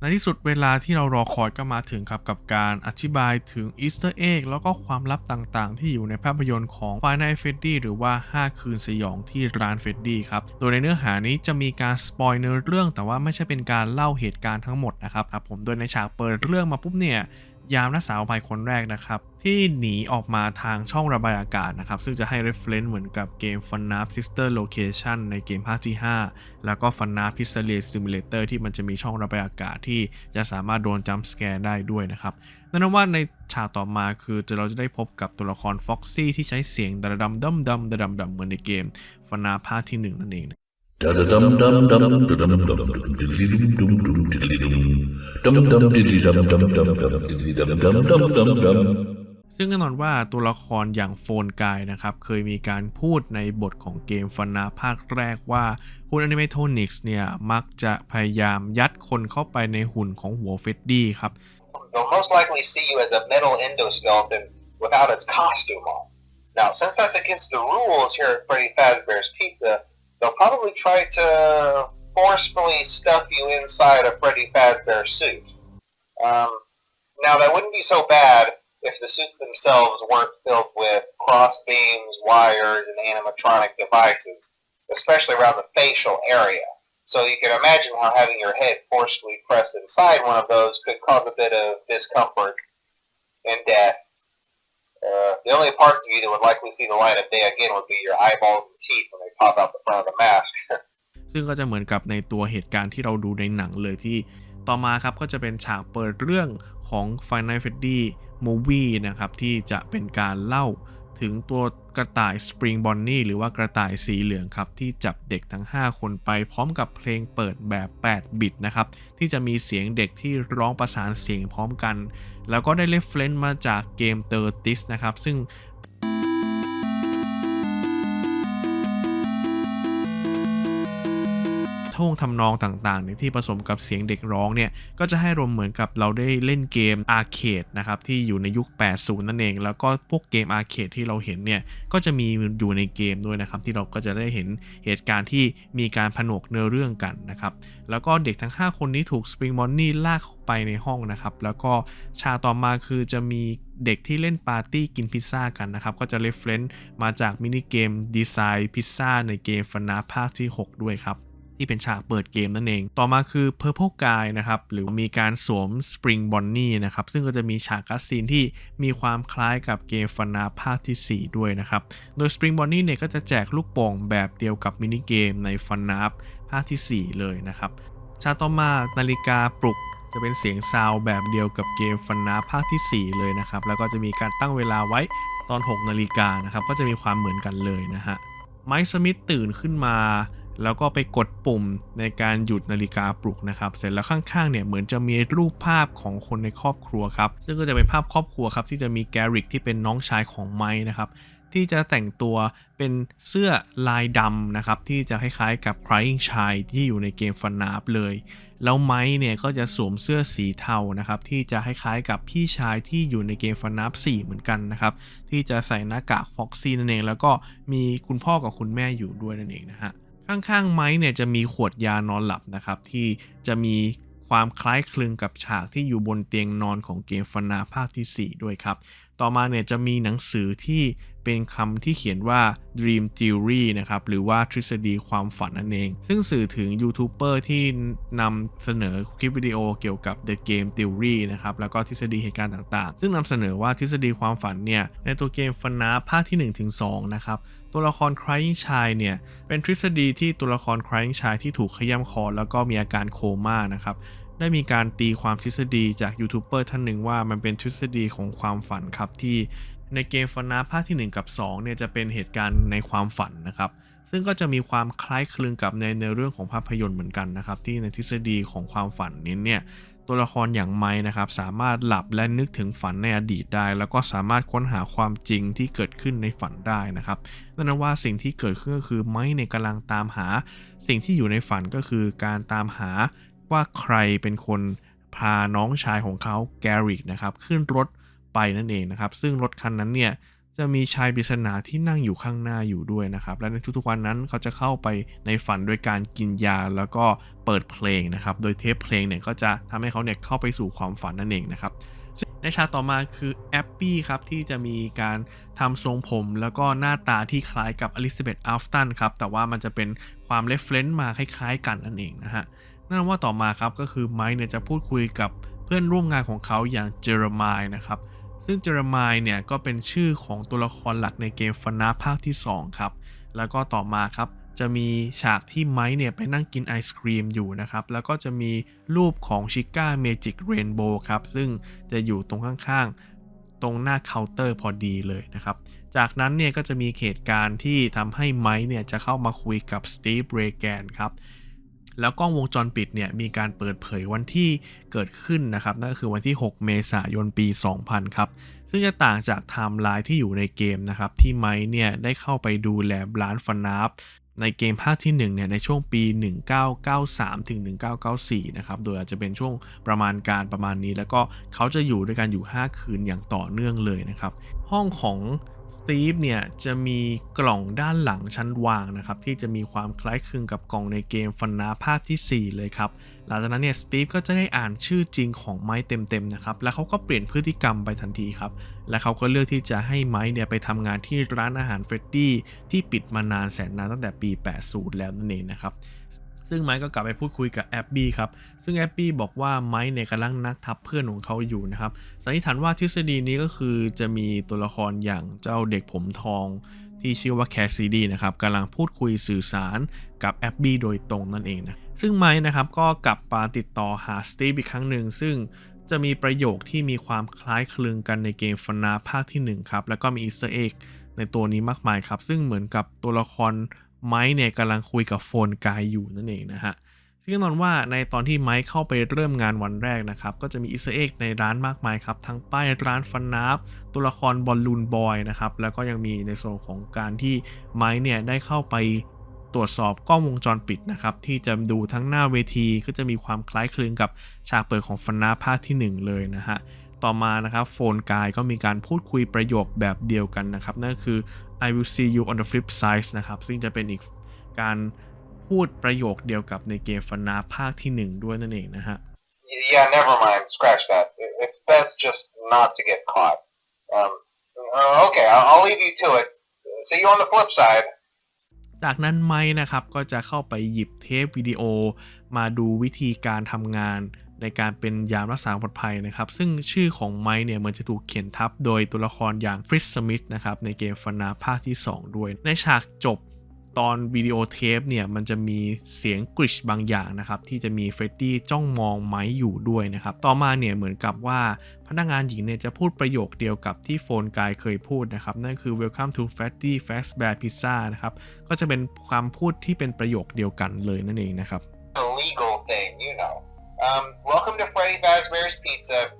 ในที่สุดเวลาที่เรารอคอยก็มาถึงครับกับการอธิบายถึงอีสเตอร์เอ็กแล้วก็ความลับต่างๆ ที่อยู่ในภาพยนตร์ของ Five Nights at Freddy หรือว่า 5 คืนสยองที่ร้านเฟดดี้ครับ โดยในเนื้อหานี้จะมีการสปอยเนื้อเรื่องแต่ว่าไม่ใช่เป็นการเล่าเหตุการณ์ทั้งหมดนะครับครับผมโดยในฉากเปิดเรื่องมาปุ๊บเนี่ย ยามนักสาวภัยคนแรกนะครับ ที่หนีออกมาทางช่องระบายอากาศนะครับ ซึ่งจะให้ reference เหมือนกับเกม Fun Up Sister Location ในเกมภาคที่5แล้วก็ Fun Up Pizzeria Simulator ที่มันจะมีช่องระบายอากาศที่จะสามารถโดน jump scare ได้ด้วยนะครับนั่นนะว่าในฉากต่อมาคือเราจะได้พบกับตัวละคร Foxy ที่ใช้เสียงดำดำดำดำดำดำเหมือนในเกม Fun Up ภาคที่ 1 นั่นเอง Da da dum dum dum da dum dum dum diddly dum dum dum diddly dum dum dum diddly dum dum dum dum diddly dum dum dum dum dum ซึ่งแน่นอนว่าตัวละครอย่างโฟนกายนะครับ เคยมีการพูดในบทของเกมฟันนาภาคแรกว่าหุ่นอนิเมโทนิกส์เนี่ย มักจะพยายามยัดคนเข้าไปในหุ่นของหัวเฟดดี้ครับ They'll most likely see you as a metal endoskeleton without its costume on. Now, since that's against the rules here at Freddy Fazbear's Pizza, they'll probably try to forcefully stuff you inside a Freddy Fazbear suit. Um, now, that wouldn't be so bad if the suits themselves weren't filled with cross beams, wires, and animatronic devices, especially around the facial area. So you can imagine how having your head forcefully pressed inside one of those could cause a bit of discomfort and death. Uh, the only parts of you that would likely see the light of day again would be your eyeballs and teeth when they pop out the front of the mask. ซึ่งก็จะเหมือนกับในตัวเหตุการณ์ที่เราดูในหนังเลยที่ต่อมาครับก็จะเป็นฉากเปิดเรื่องของ Final Freddy Movie นะครับที่จะเป็นการเล่าถึงตัวกระต่าย Spring Bonnie หรือว่ากระต่ายสีเหลืองครับที่จับเด็กทั้ง 5 คนไปพร้อมกับเพลงเปิดแบบ 8 บิตนะครับที่จะมีเสียงเด็กที่ร้องประสานเสียงพร้อมกัน แล้วก็ได้เรฟเฟรนมาจากเกม t e r t i s นะครับซึ่ง ท่วงทำนองต่างๆเนี่ยที่ผสมกับเสียงเด็กร้องเนี่ยก็จะให้รมเหมือนกับเราได้เล่นเกมอาร์เคดนะครับที่อยู่ในยุค 80 นั่นเอง แล้วก็พวกเกมอาร์เคดที่เราเห็นเนี่ยก็จะมีอยู่ในเกมด้วยนะครับที่เราก็จะได้เห็นเหตุการณ์ที่มีการผนวกเนื้อเรื่องกันนะครับแล้วก็เด็กทั้ง 5 คนนี้ถูกสปริงมอนนี่ลากเข้าไปในห้องนะครับแล้วก็ฉากต่อมาคือจะมีเด็กที่เล่นปาร์ตี้กินพิซซ่ากันนะครับ ก็จะเรฟเฟนซ์มาจากมินิเกมดีไซน์พิซซ่าในเกมฟนาภาคที่ 6 ด้วยครับ ที่เป็นฉากเปิดเกมนั่นเอง ต่อมาคือ Purple Guy นะครับหรือมีการสวม Spring Bonnie นะครับซึ่งก็จะมีฉากคัสซีนที่มีความคล้ายกับเกมฟนาภาคที่ 4 ด้วยนะครับ โดย Spring Bonnie เนี่ยก็จะแจกลูกโป่งแบบเดียวกับมินิเกมในฟันนาภาคที่ 4 เลยนะครับฉากต่อมานาฬิกาปลุกจะเป็นเสียงซาวแบบเดียวกับเกมฟันนาภาคที่ 4 เลยนะครับ แล้วก็จะมีการตั้งเวลาไว้ตอน 6 นาฬิกานะครับ ก็จะมีความเหมือนกันเลยนะฮะไมค์สมิธตื่นขึ้นมา แล้วก็ไปกดปุ่มในการหยุดนาฬิกาปลุกนะครับ เสร็จแล้วข้างๆเนี่ยเหมือนจะมีรูปภาพของคนในครอบครัวครับ ซึ่งก็จะเป็นภาพครอบครัวครับที่จะมีแกริกที่เป็นน้องชายของไมค์นะครับที่จะแต่งตัวเป็นเสื้อลายดำนะครับ ที่จะคล้ายๆกับ Crying Shy ที่อยู่ในเกมฟันนาบเลย แล้วไมค์เนี่ยก็จะสวมเสื้อสีเทานะครับ ที่จะคล้ายๆกับพี่ชายที่อยู่ในเกมฟันนาบ4เหมือนกันนะครับ ที่จะใส่หน้ากากฟ็อกซี่นั่นเอง แล้วก็มีคุณพ่อกับคุณแม่อยู่ด้วยนั่นเองนะฮะ ข้างๆไม้เนี่ยจะมีขวดยานอนหลับนะครับที่จะมีความคล้ายคลึงกับฉากที่อยู่บนเตียงนอนของเกมฟนาภาคที่ 4 ด้วยครับ ต่อมาเนี่ยจะมีหนังสือที่เป็นคำที่เขียนว่า Dream Theory นะครับ หรือว่าทฤษฎีความฝันนั่นเอง ซึ่งสื่อถึงยูทูบเบอร์ที่นำเสนอคลิปวิดีโอเกี่ยวกับ The Game Theory นะครับ แล้วก็ทฤษฎีเหตุการณ์ต่างๆ ซึ่งนำเสนอว่าทฤษฎีความฝันเนี่ย ในตัวเกมฟันาภาคที่ 1-2 นะครับตัวละคร Crying Child เนี่ยเป็นทฤษฎีที่ตัวละคร Crying Child ที่ถูกขย้ำคอแล้วก็มีอาการโคม่านะครับ ได้มีการตีความทฤษฎีจากยูทูบเบอร์ท่านหนึ่งว่ามันเป็นทฤษฎีของความฝันครับที่ในเกมฟนาภาคที่ 1 กับ 2 เนี่ยจะเป็นเหตุการณ์ในความฝันนะครับ ซึ่งก็จะมีความคล้ายคลึงกับในในเรื่องของภาพยนตร์เหมือนกันนะครับ ที่ในทฤษฎีของความฝันนี้เนี่ยตัวละครอย่างไม้นะครับ สามารถหลับและนึกถึงฝันในอดีตได้ แล้วก็สามารถค้นหาความจริงที่เกิดขึ้นในฝันได้นะครับนั่นว่าสิ่งที่เกิดขึ้นก็คือไม้ในกำลังตามหา สิ่งที่อยู่ในฝันก็คือการตามหา ว่าใครเป็นคนพาน้องชายของเขาแกริกนะครับขึ้นรถไปนั่นเองนะครับ ซึ่งรถคันนั้นเนี่ยจะมีชายปริศนาที่นั่งอยู่ข้างหน้าอยู่ด้วยนะครับ และในทุกๆวันนั้นเขาจะเข้าไปในฝันโดยการกินยาแล้วก็เปิดเพลงนะครับ โดยเทปเพลงเนี่ยก็จะทำให้เขาเนี่ยเข้าไปสู่ความฝันนั่นเองนะครับในฉากต่อมาคือแอปปี้ครับที่จะมีการทำทรงผม แล้วก็หน้าตาที่คล้ายกับอลิซาเบธอัลฟตันครับแต่ว่ามันจะเป็นความเรฟเฟนซ์มาคล้ายๆ กันนั่นเองนะฮะ นั่นว่าต่อมาครับก็คือไมค์เนี่ยจะพูดคุยกับเพื่อนร่วมงานของเขาอย่างเจอร์มายนะครับซึ่งเจอร์มายเนี่ยก็เป็นชื่อของตัวละครหลักในเกมฟันาภาคที่ 2 ครับ แล้วก็ต่อมาครับจะมีฉากที่ไมค์เนี่ยไปนั่งกินไอศครีมอยู่นะครับ แล้วก็จะมีรูปของชิก้าเมจิกเรนโบว์ครับ ซึ่งจะอยู่ตรงข้างๆ ตรงหน้าเคาน์เตอร์พอดีเลยนะครับ จากนั้นเนี่ยก็จะมีเหตุการณ์ที่ทำให้ไมค์เนี่ยจะเข้ามาคุยกับสตีฟเรแกนครับ แล้วกล้องวงจรปิดเนี่ยมีการเปิดเผยวันที่เกิดขึ้นนะครับนั่นก็คือวันที่ 6 เมษายนปี 2000 ครับ ซึ่งจะต่างจากไทม์ไลน์ที่อยู่ในเกมนะครับที่ไมค์เนี่ยได้เข้าไปดูแลร้านฟันนับในเกมภาคที่1เนี่ยในช่วงปี 1993 ถึง 1994 นะครับ โดยอาจจะเป็นช่วงประมาณการประมาณนี้ แล้วก็เขาจะอยู่ด้วยกันอยู่ 5 คืนอย่างต่อเนื่องเลยนะครับ ห้องของ สตีฟเนี่ยจะมีกล่องด้านหลังชั้นวางนะครับที่จะมีความคล้ายคลึงกับกล่องในเกมฟันนาภาคทีสี่ 4 เลยครับหลังจากนั้นเนี่ยสตีฟก็จะได้อ่านชื่อจริงของไม้เต็มๆนะครับแล้วเขาก็เปลี่ยนพฤติกรรมไปทันทีครับและเขาก็เลือกที่จะให้ไม้เนี่ยไปทำงานที่ร้านอาหารเฟรดดี้ที่ปิดมานานแสนนานตั้งแต่ปี 80 แล้วนั่นเองนะครับ ซึ่งไมค์ก็กลับไปพูดคุยกับแอบบี้ครับ ซึ่งแอบบี้บอกว่าไมค์เนี่ยกำลังนักทับเพื่อนของเขาอยู่นะครับ สันนิษฐานว่าทฤษฎีนี้ก็คือจะมีตัวละครอย่างเจ้าเด็กผมทองที่ชื่อว่าแคสซิดีนะครับกำลังพูดคุยสื่อสารกับแอบบี้โดยตรงนั่นเองนะ ซึ่งไมค์นะครับก็กลับมาติดต่อหาสตีฟอีกครั้งหนึ่ง ซึ่งจะมีประโยคที่มีความคล้ายคลึงกันในเกมฟนาภาคที่1ครับ แล้วก็มีอีสเตอร์เอ็กในตัวนี้มากมายครับ ซึ่งเหมือนกับตัวละคร ไมค์เนี่ยกำลังคุยกับโฟนกายอยู่นั่นเองนะฮะซึ่งแน่นอนว่าในตอนที่ไมค์เข้าไปเริ่มงานวันแรกนะครับ ก็จะมีอีสเอร์เอ็กในร้านมากมายครับ ทั้งป้ายร้านฟันนับตัวละครบอลลูนบอยนะครับ แล้วก็ยังมีในส่วนของการที่ไมค์เนี่ยได้เข้าไปตรวจสอบกล้องวงจรปิดนะครับ ที่จะดูทั้งหน้าเวทีก็จะมีความคล้ายคลึงกับฉากเปิดของฟันนาภาคที่ 1 เลยนะฮะต่อมานะครับโฟนกายก็มีการพูดคุยประโยคแบบเดียวกันนะครับนั่นคือ I will see you on the flip side นะครับ ซึ่งจะเป็นอีกการพูดประโยคเดียวกับในเกมฟันนาภาคที่1ด้วยนั่นเองนะฮะ Yeah, never mind. Scratch that. It- It's best just not to get caught. Um, uh, okay, I'll, I'll leave you to it. See you on the flip side. จากนั้นไม้นะครับก็จะเข้าไปหยิบเทปวิดีโอมาดูวิธีการทำงาน ในการเป็นยามรักษาปลอดภัยนะครับ ซึ่งชื่อของไม้เนี่ยเหมันจะถูกเขียนทับโดยตัวละครอย่างฟริสสมิธนะครับในเกมฟันนาภาคที่ 2 ด้วย ในฉากจบตอนวิดีโอเทปเนี่ยมันจะมีเสียงกริชบางอย่างนะครับที่จะมีเฟรดดี้จ้องมองไม้อยู่ด้วยนะครับต่อมาเนี่ยเหมือนกับว่าพนักงานหญิงเนี่ยจะพูดประโยคเดียวกับที่โฟนกายเคยพูดนะครับนั่นคือ welcome to Freddy Fazbear Pizza นะครับก็จะเป็นความพูดที่เป็นประโยคเดียวกันเลยนั่นเองนะครับ A legal thing, you know. Um, welcome to Freddy Fazbear's Pizza,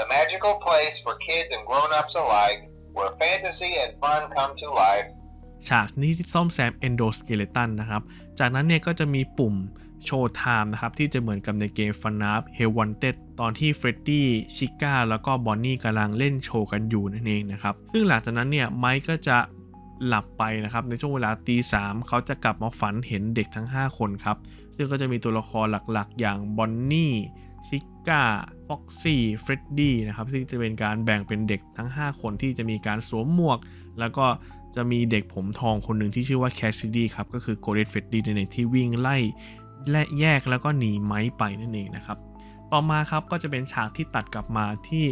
a magical place for kids and grown-ups alike, where fantasy and fun come to life. ฉากนี้ซ่อมแซมเอนโดสเกเลตันนะครับ จากนั้นเนี่ยก็จะมีปุ่มโชว์ไทม์นะครับ ที่จะเหมือนกับในเกมฟันนับเฮลวันเต็ตอนที่เฟรดดี้ชิก้าแล้วก็บอนนี่กำลังเล่นโชว์กันอยู่นั่นเองนะครับ ซึ่งหลังจากนั้นเนี่ยไมค์ก็จะ หลับไปนะครับ ในช่วงเวลาตีสามเขาจะกลับมาฝันเห็นเด็กทั้ง 5 คนครับ ซึ่งก็จะมีตัวละครหลักๆ อย่างบอนนี่ชิก้าฟ็อกซี่เฟรดดี้นะครับซึ่งจะเป็นการแบ่งเป็นเด็กทั้ง 5 คนที่จะมีการสวมหมวก แล้วก็จะมีเด็กผมทองคนหนึ่งที่ชื่อว่าแคสซิดี้ครับก็คือโกลเด้นเฟรดดี้ในที่วิ่งไล่และแยกแล้วก็หนีไม้ไปนั่นเองนะครับต่อมาครับก็จะเป็นฉากที่ตัดกลับมาที่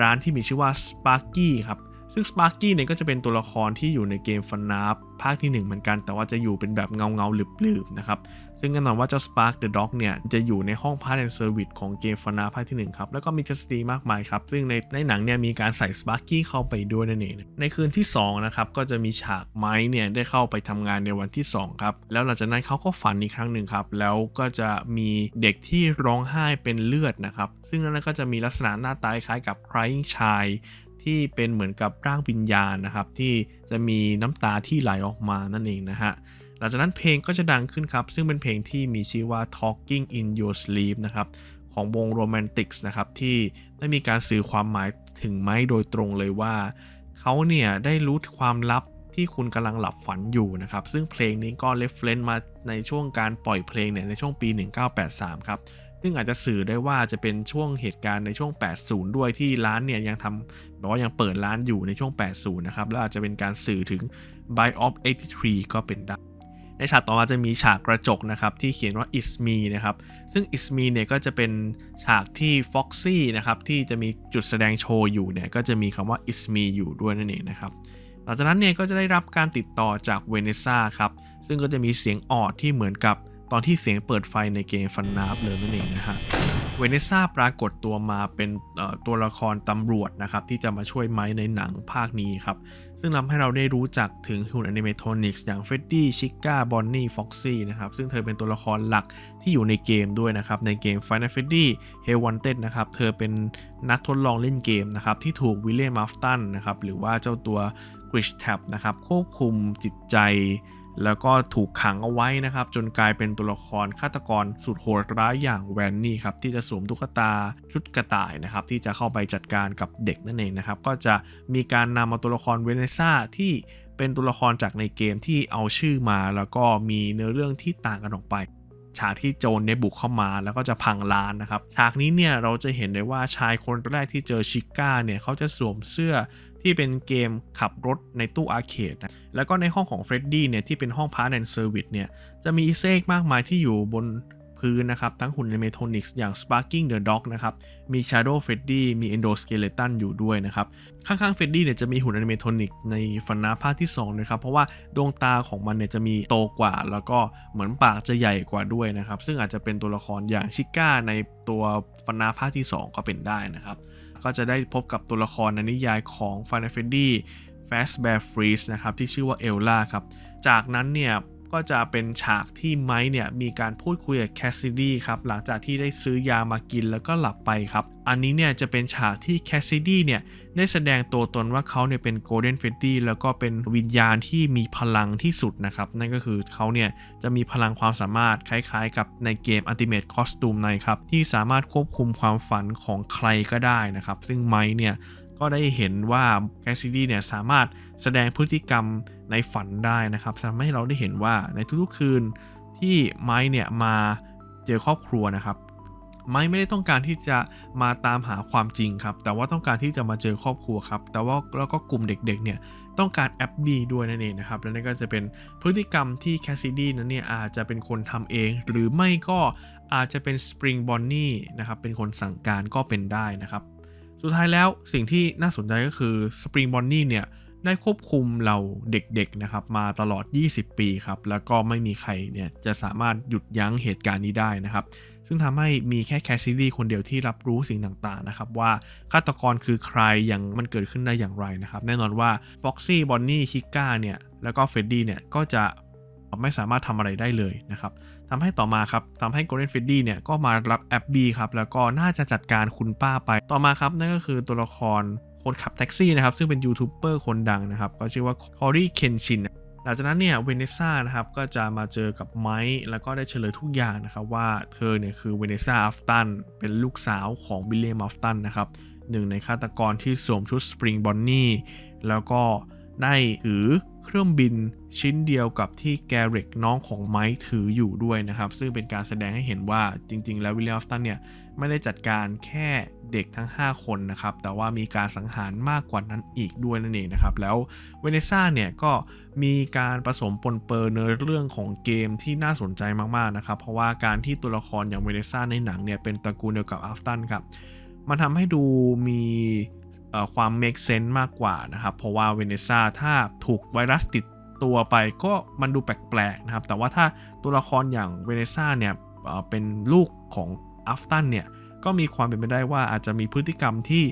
ร้านที่มีชื่อว่า Sparky ครับ ซึ่ง Sparky เนี่ยก็จะเป็นตัวละครที่อยู่ในเกมฟันนับภาคที่ 1 เหมือนกัน แต่ว่าจะอยู่เป็นแบบเงาเงาหลืบๆนะครับ ซึ่งแน่นอนว่าเจ้า Spark the Dog เนี่ยจะอยู่ในห้องพาร์ทแอนด์เซอร์วิสของเกมฟันนับภาคที่ 1 ครับ แล้วก็มีทฤษฎีมากมายครับ ซึ่งในในหนังเนี่ยมีการใส่ Sparky เข้าไปด้วยนั่นเองในคืนที่2นะครับก็จะมีฉากไม้เนี่ยได้เข้าไปทำงานในวันที่2ครับแล้วหลังจากนั้นเขาก็ฝันอีกครั้งหนึ่งครับแล้วก็จะมีเด็กที่ร้องไห้เป็นเลือดนะครับซึ่งนั้นก็จะมีลักษณะหน้าตาคล้ายกับ crying child ที่เป็นเหมือนกับร่างวิญญาณนะครับ ที่จะมีน้ำตาที่ไหลออกมานั่นเองนะฮะหลังจากนั้นเพลงก็จะดังขึ้นครับ ซึ่งเป็นเพลงที่มีชื่อว่า Talking in Your Sleep นะครับของวง Romantics นะครับ ที่ได้มีการสื่อความหมายถึงไม้โดยตรงเลยว่าเขาเนี่ยได้รู้ความลับที่คุณกำลังหลับฝันอยู่นะครับ ซึ่งเพลงนี้ก็เลฟเลนมาในช่วงการปล่อยเพลงเนี่ยในช่วงปี 1983 ครับ ซึ่งอาจจะสื่อได้ว่าจะเป็นช่วงเหตุการณ์ในช่วง 80 ด้วยที่ร้านเนี่ยยังทำแบบว่ายังเปิดร้านอยู่ในช่วง 80 นะครับ แล้วอาจจะเป็นการสื่อถึง By of 83 ก็เป็นได้ในฉากต่อมาจะมีฉากกระจกนะครับที่เขียนว่า is me นะครับ ซึ่ง is me เนี่ยก็จะเป็นฉากที่ Foxy นะครับที่จะมีจุดแสดงโชว์อยู่เนี่ยก็จะมีคำว่า is me อยู่ด้วยนั่นเองนะครับหลังจากนั้นเนี่ยก็จะได้รับการติดต่อจากเวเนซ่าครับซึ่งก็จะมีเสียงออดที่เหมือนกับ ตอนที่เสียงเปิดไฟในเกมฟันนาฟเลยนั่นเองนะฮะเวเนซ่าปรากฏตัวมาเป็นตัวละครตำรวจนะครับที่จะมาช่วยไม้ในหนังภาคนี้ครับ ซึ่งทำให้เราได้รู้จักถึงหุ่นแอนิเมทอนิกส์อย่างเฟรดดี้ชิก้าบอนนี่ฟ็อกซี่นะครับ ซึ่งเธอเป็นตัวละครหลักที่อยู่ในเกมด้วยนะครับ ในเกม Final Freddy Hell Wanted นะครับ เธอเป็นนักทดลองเล่นเกมนะครับ ที่ถูกวิลเลียมมัฟตันนะครับ หรือว่าเจ้าตัวกริชแท็บนะครับ ควบคุมจิตใจ แล้วก็ถูกขังเอาไว้นะครับ จนกลายเป็นตัวละครฆาตกรสุดโหดร้ายอย่างแวนนี่ครับ ที่จะสวมตุ๊กตาชุดกระต่ายนะครับ ที่จะเข้าไปจัดการกับเด็กนั่นเองนะครับ ก็จะมีการนำเอาตัวละครเวเนซ่าที่เป็นตัวละครจากในเกมที่เอาชื่อมา แล้วก็มีเนื้อเรื่องที่ต่างกันออกไปฉากที่โจรเนี่ยบุกเข้ามาแล้วก็จะพังร้านนะครับ ฉากนี้เนี่ยเราจะเห็นได้ว่าชายคนแรกที่เจอชิก้าเนี่ยเขาจะสวมเสื้อ ที่เป็นเกมขับรถในตู้อาร์เคดนะแล้วก็ในห้องของเฟรดดี้เนี่ยที่เป็นห้องพาร์ทแอนด์เซอร์วิสเนี่ยจะมีอีเซกมากมายที่อยู่บนพื้นนะครับ ทั้งหุ่นในเมโทนิกส์อย่าง Sparking the Dog นะครับ มี Shadow Freddy มี Endoskeleton อยู่ด้วยนะครับ ข้างๆเฟรดดี้เนี่ยจะมีหุ่นอนิเมทรอนิกในฟันนาภาคที่2นะครับ เพราะว่าดวงตาของมันเนี่ยจะมีโตกว่า แล้วก็เหมือนปากจะใหญ่กว่าด้วยนะครับ ซึ่งอาจจะเป็นตัวละครอย่างชิก้าในตัวฟันนาภาคที่ 2 ก็เป็นได้นะครับ ก็จะได้พบกับตัวละครในนิยายของ Final Fantasy Fast Bear Freeze นะครับที่ชื่อว่าเอลล่าครับ จากนั้นเนี่ย ก็จะเป็นฉากที่ไมค์เนี่ยมีการพูดคุยกับแคสซิดี้ครับหลังจากที่ได้ซื้อยามากินแล้วก็หลับไปครับ อันนี้เนี่ยจะเป็นฉากที่แคสซิดี้เนี่ยได้แสดงตัวตนว่าเขาเนี่ยเป็นโกลเด้นเฟดดี้แล้วก็เป็นวิญญาณที่มีพลังที่สุดนะครับ นั่นก็คือเขาเนี่ยจะมีพลังความสามารถคล้ายๆ กับในเกม Ultimate Costume ในครับที่สามารถควบคุมความฝันของใครก็ได้นะครับ ซึ่งไมค์เนี่ย ก็ได้เห็นว่าแคสซิดี้เนี่ยสามารถแสดงพฤติกรรมในฝันได้นะครับทำให้เราได้เห็นว่าในทุกๆคืนที่ไม้เนี่ยมาเจอครอบครัวนะครับ ไม้ไม่ได้ต้องการที่จะมาตามหาความจริงครับ แต่ว่าต้องการที่จะมาเจอครอบครัวครับ แต่ว่าแล้วก็กลุ่มเด็กๆเนี่ยต้องการแอปดีด้วยนั่นเองนะครับ และนั่นก็จะเป็นพฤติกรรมที่แคสซิดี้นั้นเนี่ยอาจจะเป็นคนทำเอง หรือไม่ก็อาจจะเป็นสปริงบอนนี่นะครับเป็นคนสั่งการก็เป็นได้นะครับ สุดท้ายแล้วสิ่งที่น่าสนใจก็คือ Spring Bonnie เนี่ยได้ควบคุมเราเด็กๆนะครับมาตลอด 20 ปีครับแล้วก็ไม่มีใครเนี่ยจะสามารถหยุดยั้งเหตุการณ์นี้ได้นะครับ ซึ่งทำให้มีแค่แคสซิลี่คนเดียวที่รับรู้สิ่งต่างๆนะครับว่าฆาตกรคือใครอย่างมันเกิดขึ้นได้อย่างไรนะครับแน่นอนว่า Foxy Bonnie Chica เนี่ยแล้วก็ Freddy เนี่ยก็จะไม่สามารถทำอะไรได้เลยนะครับ ทำให้ต่อมาครับทำให้ Golden Freddy เนี่ยก็มารับแอบบีครับแล้วก็น่าจะจัดการคุณป้าไป ต่อมาครับนั่นก็คือตัวละครคนขับแท็กซี่นะครับซึ่งเป็นยูทูบเบอร์คนดังนะครับก็ชื่อว่าคอรีเคนชินหลังจากนั้นเนี่ยเวเนซ่านะครับก็จะมาเจอกับไมค์แล้วก็ได้เฉลยทุกอย่างนะครับว่าเธอเนี่ยคือเวเนซ่าอัฟตันเป็นลูกสาวของบิลเลียมอัฟตันนะครับหนึ่งในฆาตกรที่สวมชุดสปริงบอนนี่แล้วก็ ได้ถือเครื่องบินชิ้นเดียวกับที่แกเร็กน้องของไมค์ถืออยู่ด้วยนะครับ ซึ่งเป็นการแสดงให้เห็นว่าจริง ๆ แล้ววิลเลียมอัฟตันเนี่ย ไม่ได้จัดการแค่เด็กทั้ง 5 คนนะครับ แต่ว่ามีการสังหารมากกว่านั้นอีกด้วยนั่นเองนะครับ แล้วเวเนซ่าเนี่ย ก็มีการผสมปนเปื้อนในเรื่องของเกมที่น่าสนใจมากๆนะครับ เพราะว่าการที่ตัวละครอย่างเวเนซ่าในหนังเนี่ยเป็นตระกูลเดียวกับอัฟตันครับมันทำให้ดูมี ความ make sense มากกว่านะครับ เพราะว่าเวเนซ่าถ้าถูกไวรัสติดตัวไปก็มันดูแปลกๆนะครับ แต่ว่าถ้าตัวละครอย่างเวเนซ่าเนี่ยเป็นลูกของอัฟตันเนี่ย ก็มีความเป็นไปได้ว่าอาจจะมีพฤติกรรมที่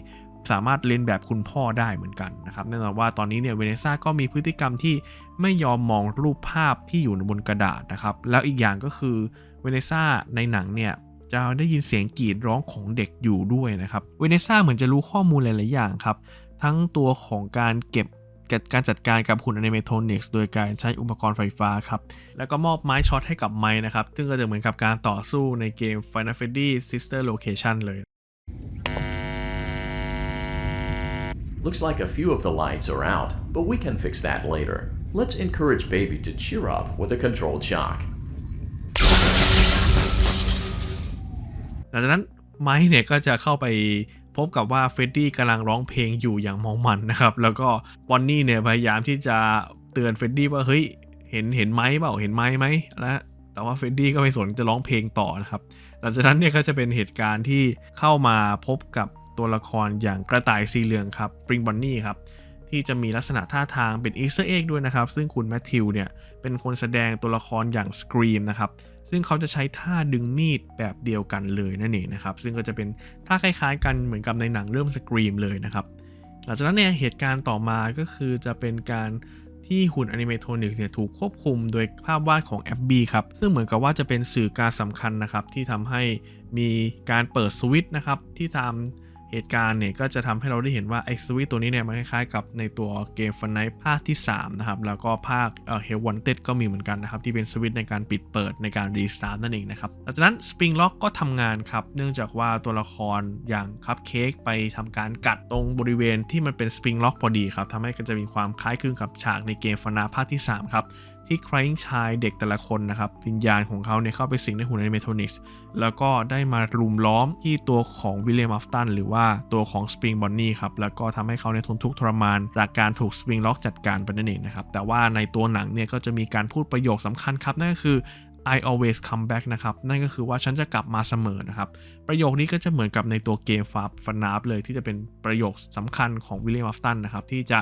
สามารถเลียนแบบคุณพ่อได้เหมือนกันนะครับแน่นอนว่าตอนนี้เนี่ยเวเนซ่าก็มีพฤติกรรมที่ไม่ยอมมองรูปภาพที่อยู่บนกระดาษนะครับ แล้วอีกอย่างก็คือเวเนซ่าในหนังเนี่ย จะได้ยินเสียงกรีดร้องของเด็กอยู่ด้วยนะครับเวเนซ่าเหมือนจะรู้ข้อมูลหลาย ๆ อย่างครับ ทั้งตัวของการเก็บการจัดการกับหุ่นอนิเมทอนิกส์โดยการใช้อุปกรณ์ไฟฟ้าครับ แล้วก็มอบไม้ช็อตให้กับไม้นะครับ ซึ่งก็จะเหมือนกับการต่อสู้ในเกม Final Fantasy Sister Location เลย Looks like a few of the lights are out, but we can fix that later. Let's encourage baby to cheer up with a controlled shock. หลังจากนั้นไมค์เนี่ยก็จะเข้าไปพบกับว่าเฟรดดี้กำลังร้องเพลงอยู่อย่างมองมันนะครับ แล้วก็บอนนี่เนี่ยพยายามที่จะเตือนเฟรดดี้ว่าเฮ้ยเห็นเห็นไม้เปล่าเห็นไม้ไหมแล้วแต่ว่าเฟรดดี้ก็ไม่สนจะร้องเพลงต่อนะครับหลังจากนั้นเนี่ยก็จะเป็นเหตุการณ์ที่เข้ามาพบกับตัวละครอย่างกระต่ายสีเหลืองครับปริงบอนนี่ครับ ที่จะมีลักษณะท่าทางเป็นอีสเตอร์เอ็กด้วยนะครับ ซึ่งคุณแมทธิวเนี่ยเป็นคนแสดงตัวละครอย่างสกรีมนะครับ ซึ่งเขาจะใช้ท่าดึงมีดแบบเดียวกันเลยนั่นเองนะครับ ซึ่งก็จะเป็นท่าคล้ายๆกันเหมือนกับในหนังเรื่องสกรีมเลยนะครับ หลังจากนั้นเนี่ยเหตุการณ์ต่อมาก็คือจะเป็นการที่หุ่นอนิเมโทนิกเนี่ยถูกควบคุมโดยภาพวาดของแอปบีครับ ซึ่งเหมือนกับว่าจะเป็นสื่อการสำคัญนะครับ ที่ทำให้มีการเปิดสวิตช์นะครับ ที่ตา เหตุการณ์เนี่ยก็จะทำให้เราได้เห็นว่าไอ้สวิตตัวนี้เนี่ยมันคล้ายๆกับในตัวเกมฟันไนภาคที่ 3 นะครับ แล้วก็ภาคเอเฮลวันเต็ดก็มีเหมือนกันนะครับ ที่เป็นสวิตในการปิดเปิดในการรีสตาร์ทนั่นเองนะครับหลังจากนั้นสปริงล็อกก็ทำงานครับ เนื่องจากว่าตัวละครอย่างคัพเค้กไปทำการกัดตรงบริเวณที่มันเป็นสปริงล็อกพอดีครับทำให้ก็จะมีความคล้ายคลึงกับฉากในเกมฟันนาภาคที่ 3 ครับ ที่ครายชายเด็กแต่ละคนนะครับวิญญาณของเขาเนี่ยเข้าไปสิงในหุ่นอนิเมโทนิกส์แล้วก็ได้มารุมล้อมที่ตัวของวิลเลียมอัฟตันหรือว่าตัวของสปริงบอนนี่ครับแล้วก็ทำให้เขาในยทนทุกข์ทรมาน จากการถูกสปริงล็อกจัดการไปนั่นเองนะครับแต่ว่าในตัวหนังเนี่ยก็จะมีการพูดประโยคสำคัญครับนั่นก็คือ I always come back นะครับ นั่นก็คือว่าฉันจะกลับมาเสมอนะครับ ประโยคนี้ก็จะเหมือนกับในตัวเกมฟาฟันนาฟเลยที่จะเป็นประโยคสำคัญของวิลเลียมอัฟตันนะครับ ที่จะ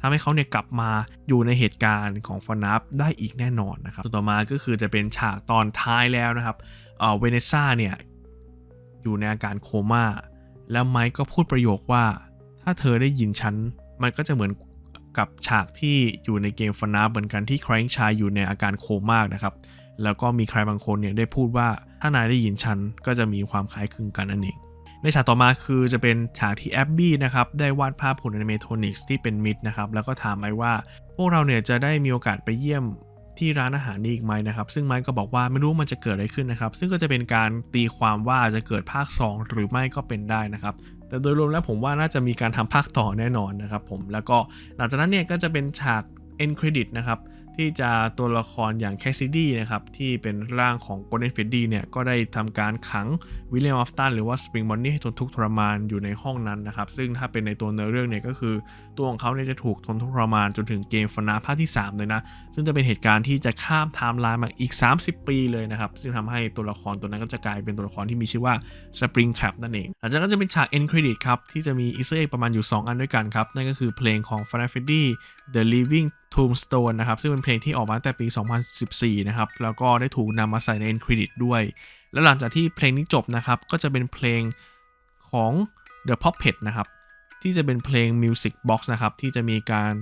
ทำให้เขาเนี่ยกลับมาอยู่ในเหตุการณ์ของฟานับได้อีกแน่นอนนะครับต่อมาก็คือจะเป็นฉากตอนท้ายแล้วนะครับเออเวเนซ่าเนี่ยอยู่ในอาการโคม่าแล้วไมค์ก็พูดประโยคว่า ถ้าเธอได้ยินฉัน มันก็จะเหมือนกับฉากที่อยู่ในเกมฟานับเหมือนกันที่ครายชายอยู่ในอาการโคม่านะครับ แล้วก็มีใครบางคนเนี่ยได้พูดว่าถ้านายได้ยินฉันก็จะมีความคล้ายคลึงกันนั่นเอง ในฉากต่อมาคือจะเป็นฉากที่แอบบี้นะครับได้วาดภาพหุ่นอนิเมโทนิกส์ที่เป็นมิดนะครับแล้วก็ถามไม้ว่า พวกเราเนี่ยจะได้มีโอกาสไปเยี่ยมที่ร้านอาหารนี้อีกไหมนะครับ ซึ่งไม้ก็บอกว่าไม่รู้มันจะเกิดอะไรขึ้นนะครับ ซึ่งก็จะเป็นการตีความว่าจะเกิดภาค 2 หรือไม่ก็เป็นได้นะครับ แต่โดยรวมแล้วผมว่าน่าจะมีการทำภาคต่อแน่นอนนะครับผมแล้วก็หลังจากนั้นเนี่ยก็จะเป็นฉาก end credit นะครับ ที่จะตัวละครอย่างแคสซิดี้นะครับที่เป็นร่างของ Golden f r e d d y เนี่ยก็ได้ทำการขังวิลเลียมอัฟตันหรือว่าสปริงบอนนี่ให้ทนทุกข์ทรมานอยู่ในห้องนั้นนะครับซึ่งถ้าเป็นในตัวเนื้อเรื่องเนี่ยก็คือ ตัวของเขาเนี่ยจะถูกทนทุกข์ทรมานจนถึงเกมฟนาภาคที่ 3 เลยนะ ซึ่งจะเป็นเหตุการณ์ที่จะข้ามไทม์ไลน์มาอีก 30 ปีเลยนะครับ ซึ่งทำให้ตัวละครตัวนั้นก็จะกลายเป็นตัวละครที่มีชื่อว่า Spring Trap นั่นเองหลังจากนั้นจะเป็นฉาก end credit ครับที่จะมีอีสเตอร์เอกประมาณอยู่ 2 อันด้วยกันครับนั่นก็คือเพลงของ Final Fantasy The Living Tombstone นะครับ ซึ่งเป็นเพลงที่ออกมาตั้งแต่ปี 2014 นะครับ แล้วก็ได้ถูกนำมาใส่ใน end credit ด้วย แล้วหลังจากที่เพลงนี้จบนะครับ ก็จะเป็นเพลงของ The Puppet นะครับ ที่จะเป็นเพลง Music Box นะครับ ที่จะมีการ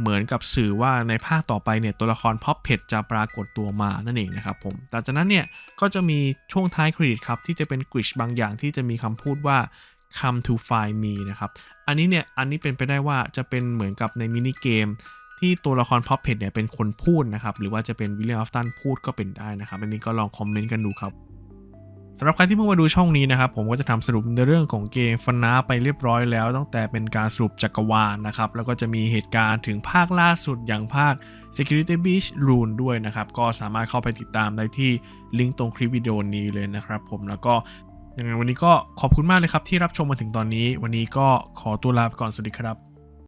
เหมือนกับสื่อว่าในภาคต่อไปเนี่ยตัวละคร Puppet จะปรากฏตัวมานั่นเองนะครับผมแต่จากนั้นเนี่ยก็จะมีช่วงท้ายเครดิตครับที่จะเป็นกริชบางอย่างที่จะมีคำพูดว่า come to find me นะครับ อันนี้เนี่ยอันนี้เป็นไปได้ว่าจะเป็นเหมือนกับในมินิเกม ที่ตัวละครพับเพ t เนี่ยเป็นคนพูดนะครับ หรือว่าจะเป็นวิลเลียมอัฟตันพูดก็เป็นได้นะครับ อันนี้ก็ลองคอมเมนต์กันดูครับสำหรับใครที่เพิ่งมาดูช่องนี้นะครับ ผมก็จะทำสรุปในเรื่องของเกมฟันนาไปเรียบร้อยแล้ว ตั้งแต่เป็นการสรุปจักรวาลนะครับ แล้วก็จะมีเหตุการณ์ถึงภาคล่าสุดอย่างภาค Security Beach Rune ด้วยนะครับ ก็สามารถเข้าไปติดตามได้ที่ลิงก์ตรงคลิปวิดีโอนี้เลยนะครับผมแล้วก็ยังไงวันนี้ก็ขอบคุณมากเลยครับที่รับชมมาถึงตอนนี้ วันนี้ก็ขอตัวลาไปก่อนสวัสดีครับ